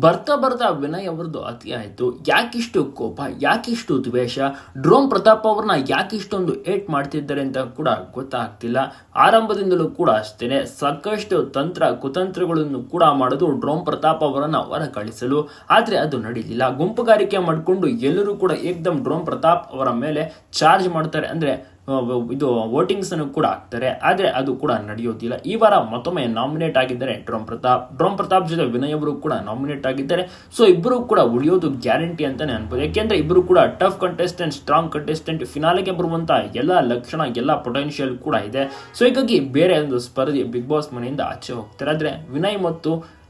ಬರ್ತಾ ಬರ್ತಾ ವಿನಯ್ ಅವ್ರದ್ದು ಅತಿ ಆಯ್ತು. ಯಾಕಿಷ್ಟು ಕೋಪ, ಯಾಕಿಷ್ಟು ದ್ವೇಷ, ಡ್ರೋನ್ ಪ್ರತಾಪ್ ಅವ್ರನ್ನ ಯಾಕಿಷ್ಟೊಂದು ಏಟ್ ಮಾಡ್ತಿದ್ದಾರೆ ಅಂತ ಕೂಡ ಗೊತ್ತಾಗ್ತಿಲ್ಲ. ಆರಂಭದಿಂದಲೂ ಕೂಡ ಅಷ್ಟೇನೆ. ಸಾಕಷ್ಟು ತಂತ್ರ, ಕುತಂತ್ರಗಳನ್ನು ಕೂಡ ಮಾಡೋದು ಡ್ರೋನ್ ಪ್ರತಾಪ್ ಅವರನ್ನ ಹೊರ ಕಳಿಸಲು ಆದರೆ ಅದು ನಡೀಲಿಲ್ಲ. ಗುಂಪುಗಾರಿಕೆ ಮಾಡಿಕೊಂಡು ಎಲ್ಲರೂ ಕೂಡ ಏಕ್ದಮ್ ಡ್ರೋನ್ ಪ್ರತಾಪ್ ಅವರ ಮೇಲೆ ಚಾರ್ಜ್ ಮಾಡ್ತಾರೆ. ಅಂದ್ರೆ ಇದು ವೋಟಿಂಗ್ಸನ್ನು ಕೂಡ ಹಾಕ್ತಾರೆ. ಆದರೆ ಅದು ಕೂಡ ನಡೆಯೋದಿಲ್ಲ. ಈ ವಾರ ಮತ್ತೊಮ್ಮೆ ನಾಮಿನೇಟ್ ಆಗಿದ್ದಾರೆ ಡ್ರೋಮ್ ಪ್ರತಾಪ್. ಡ್ರೋಮ್ ಪ್ರತಾಪ್ ಜೊತೆ ವಿನಯ್ ಅವರು ಕೂಡ ನಾಮಿನೇಟ್ ಆಗಿದ್ದಾರೆ. ಸೊ ಇಬ್ಬರು ಕೂಡ ಉಳಿಯೋದು ಗ್ಯಾರಂಟಿ ಅಂತಾನೆ ಅನ್ಬೋದು. ಯಾಕೆಂದ್ರೆ ಇಬ್ಬರು ಕೂಡ ಟಫ್ ಕಂಟೆಸ್ಟೆಂಟ್ ಸ್ಟ್ರಾಂಗ್ ಕಂಟೆಸ್ಟೆಂಟ್ ಫಿನಾಲೆಗೆ ಬರುವಂತ ಎಲ್ಲ ಲಕ್ಷಣ, ಎಲ್ಲ ಪೊಟೆನ್ಷಿಯಲ್ ಕೂಡ ಇದೆ. ಸೊ, ಹೀಗಾಗಿ ಬೇರೆ ಒಂದು ಸ್ಪರ್ಧೆ ಬಿಗ್ ಬಾಸ್ ಮನೆಯಿಂದ ಆಚೆ ಹೋಗ್ತಾರೆ. ಆದರೆ ವಿನಯ್ ಮತ್ತು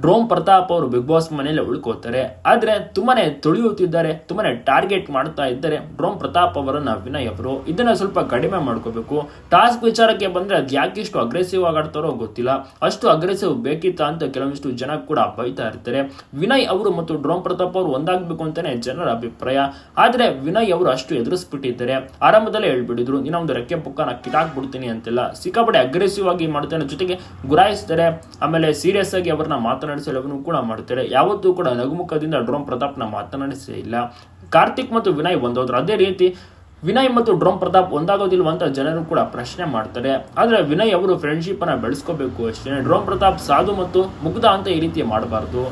ಡ್ರೋಮ್ ಪ್ರತಾಪ್ ಅವರು ಬಿಗ್ ಬಾಸ್ ಮನೆಯಲ್ಲೇ ಉಳ್ಕೋತಾರೆ. ಆದರೆ ತುಂಬಾನೇ ತುಳಿಯುತ್ತಿದ್ದಾರೆ, ತುಂಬಾನೇ ಟಾರ್ಗೆಟ್ ಮಾಡ್ತಾ ಇದ್ದಾರೆ ಡ್ರೋಮ್ ಪ್ರತಾಪ್ ಅವರನ್ನ ವಿನಯ್ ಅವರು. ಇದನ್ನ ಸ್ವಲ್ಪ ಕಡಿಮೆ ಮಾಡ್ಕೋಬೇಕು. ಟಾಸ್ಕ್ ವಿಚಾರಕ್ಕೆ ಬಂದ್ರೆ ಅದು ಯಾಕಿಷ್ಟು ಅಗ್ರೆಸಿವ್ ಆಗಾಡ್ತಾರೋ ಗೊತ್ತಿಲ್ಲ. ಅಷ್ಟು ಅಗ್ರೆಸಿವ್ ಬೇಕಿತ್ತ ಅಂತ ಕೆಲವೊಂದಿಷ್ಟು ಜನ ಕೂಡ ಬೈತಾ ಇರ್ತಾರೆ. ವಿನಯ್ ಅವರು ಮತ್ತು ಡ್ರೋಮ್ ಪ್ರತಾಪ್ ಅವರು ಒಂದಾಗಬೇಕು ಅಂತಾನೆ ಜನರ ಅಭಿಪ್ರಾಯ. ಆದರೆ ವಿನಯ್ ಅವರು ಅಷ್ಟು ಎದುರಿಸ್ಬಿಟ್ಟಿದ್ದಾರೆ. ಆರಂಭದಲ್ಲೇ ಹೇಳ್ಬಿಟ್ಟಿದ್ರು ನಿನ್ನ ಒಂದು ರೆಕ್ಕೆ ಪುಕ್ಕನ ಕಿಟಾಕ್ಬಿಡ್ತೀನಿ ಅಂತೆಲ್ಲ. ಸಿಕ್ಕಾಪಟ್ಟೆ ಅಗ್ರೆಸಿವ್ ಆಗಿ ಮಾಡ್ತಾನೆ ಜೊತೆಗೆ ಗುರಾಯಿಸ್ತಾರೆ. ಆಮೇಲೆ ಸೀರಿಯಸ್ ಆಗಿ ಅವ್ರನ್ನ ಮಾತನಾಡಿಸಲವನ್ನು ಕೂಡ ಮಾಡುತ್ತಾರೆ. ಯಾವತ್ತೂ ಕೂಡ ನಗುಮುಖದಿಂದ ಡ್ರೋಮ್ ಪ್ರತಾಪ್ನ ಮಾತನಾಡಿಸೇ ಇಲ್ಲ. ಕಾರ್ತಿಕ್ ಮತ್ತು ವಿನಯ್ ಒಂದೋದ್ರು. ಅದೇ ರೀತಿ ವಿನಯ್ ಮತ್ತು ಡ್ರೋಮ್ ಪ್ರತಾಪ್ ಒಂದಾಗೋದಿಲ್ವ ಅಂತ ಜನರು ಕೂಡ ಪ್ರಶ್ನೆ ಮಾಡ್ತಾರೆ. ಆದರೆ ವಿನಯ್ ಅವರು ಫ್ರೆಂಡ್ಶಿಪ್ ಅನ್ನ ಬೆಳೆಸ್ಕೋಬೇಕು ಅಷ್ಟೇ ಡ್ರೋಮ್ ಪ್ರತಾಪ್ ಸಾಧು ಮತ್ತು ಮುಗ್ಧ ಅಂತ ಈ ರೀತಿ ಮಾಡಬಾರ್ದು.